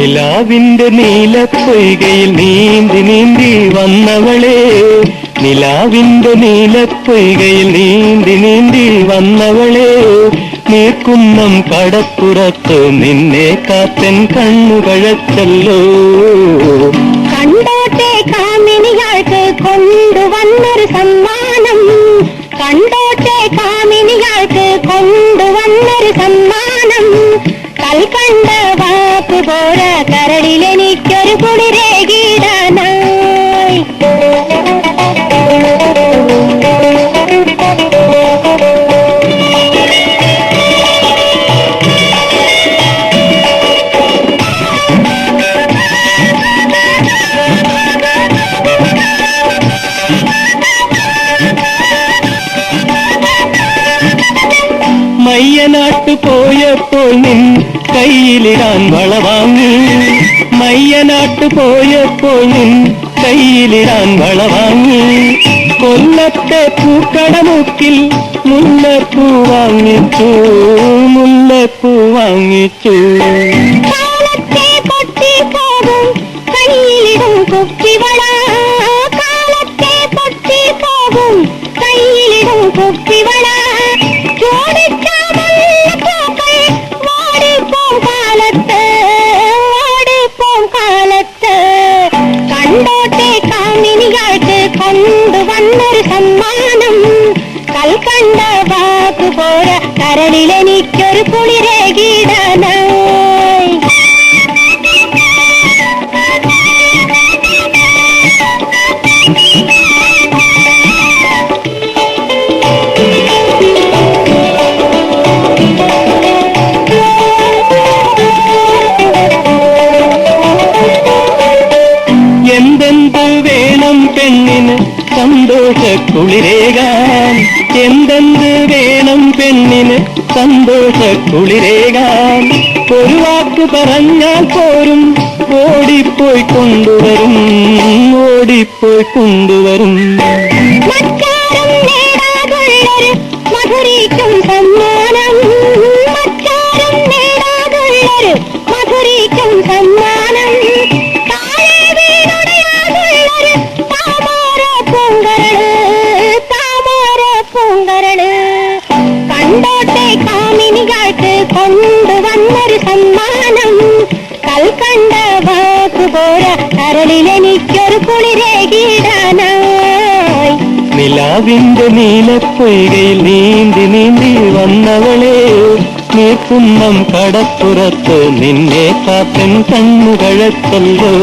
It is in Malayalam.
നിലാവിന്റെ നീലപ്പൊയ്കയിൽ നീന്തി നീന്തി വന്നവളെ. നിലാവിന്റെ നീലപ്പൊയ്കയിൽ നീന്തി നീന്തി വന്നവളെ. നീർക്കുന്നം കടപ്പുറത്ത് നിന്നെ കാത്തൻ കണ്ണുകഴച്ചല്ലോ. കണ്ടോട്ടെ കാമിനിയാൾക്ക് കൊണ്ടുവന്നൊരു സമ്മാനം. കണ്ടോട്ടെ കാമിനിയാൾക്ക് കൊണ്ടുവന്നൊരു സമ്മാനം. പോരാ കരളിലെനിക്കൊരു കുളിരേകിടാനായി മയ്യനാട്ടു പോയപ്പോൾ നിൻ കയ്യിലിടാൻ വള വാങ്ങി. മയ്യനാട്ടു പോയപ്പോൾ കയ്യിലിടാൻ വള വാങ്ങി. കൊല്ലത്തെ പൂക്കടമുക്കിൽ മുല്ലപ്പൂ വാങ്ങിച്ചു മുല്ലപ്പൂ വാങ്ങിച്ചു. വാക്ക് പോരാ കരളിലെനിക്കൊരു കുളിരേകാൻ എന്തെന്ത് വേണം പെണ്ണിന്? സന്തോഷ കുളിരേകാൻ ഒരു വാക്ക് പറഞ്ഞാൽ പോരും. ഓടിപ്പോയി കൊണ്ടുവരും ഓടിപ്പോയി കൊണ്ടുവരും. മധുരിക്കും കണ്ടോട്ടെ കാമിനികൾക്ക് കൊണ്ടുവന്നൊരു സമ്മാനം. കൽക്കണ്ട വാക്ക് പോരാ കരളിലെനിക്കൊരു കുളിരേകിടാനായി നിലാവിന്റെ നീലപ്പൊയ്കയിൽ നീന്തി നീന്തി വന്നവളെ നീക്കുന്നം കടപ്പുറത്ത് നിന്നെ കാത്തൻ കണ്ണുകഴച്ചല്ലോ